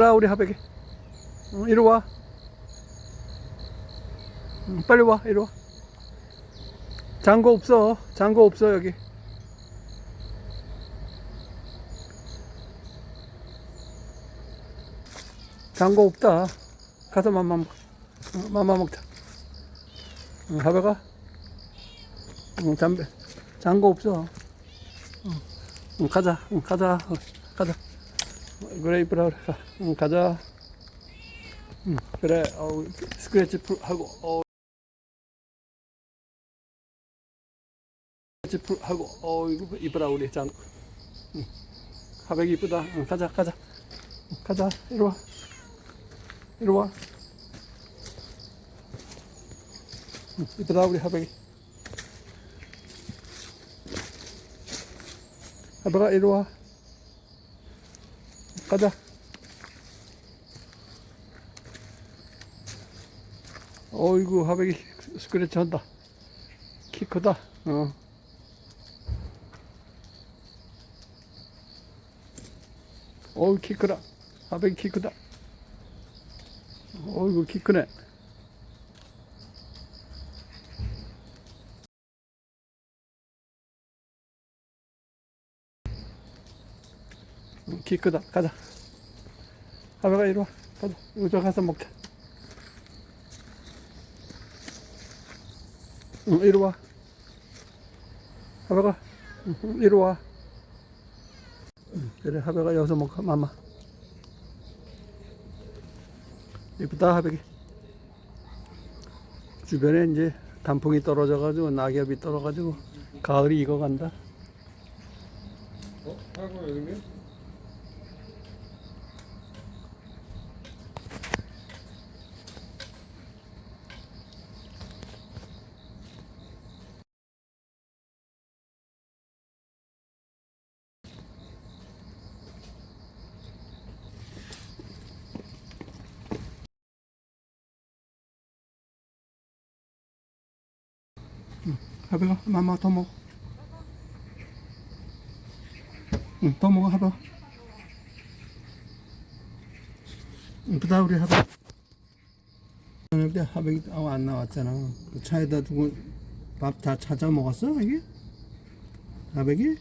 라 우리 하백이 응, 이리 와. 응, 빨리 와 이리 와. 장고 없어. 장고 없어 여기. 장고 없다. 가서 맘마 먹 응, 맘마 먹자. 응, 하백아? 응, 담배 장고 없어. 응, 응, 가자. 응, 가자. 어, 가자 그래 이쁘라 그래 가. 응, 가자. 응, 그래. 어우, 스크래치 풀 하고 어. 스크래치 풀 하고 어 이거 이쁘라 우리 장 응. 하백이 이쁘다. 응, 가자 가자. 응, 가자. 이리 와. 이리 와. 응, 이쁘다 우리 하백이. 하백아 이리 와 가자. 어이구 하백이 스크래치 한다. 키 크다. 어. 어우 키 크다. 하백이 키 크다. 어이구 키 크네 응, 키 크다 가자 하백아 이리 와 가자 이거 가서 먹자 응, 이리 와. 하백아, 응, 응, 이리 와. 응, 그래, 하백아 여기서 먹어, 마마. 이쁘다, 하백이. 주변에 이제 단풍이 떨어져가지고 낙엽이 떨어가지고 가을이 익어간다. 어? 하고 여기 하백아, 마마 더 먹어. 응, 더 먹어, 하백아. 이쁘다, 우리 하백아. 근데 하백이 아안 나왔잖아. 그 차에다 두고 밥 다 찾아 먹었어, 이게? 하백이?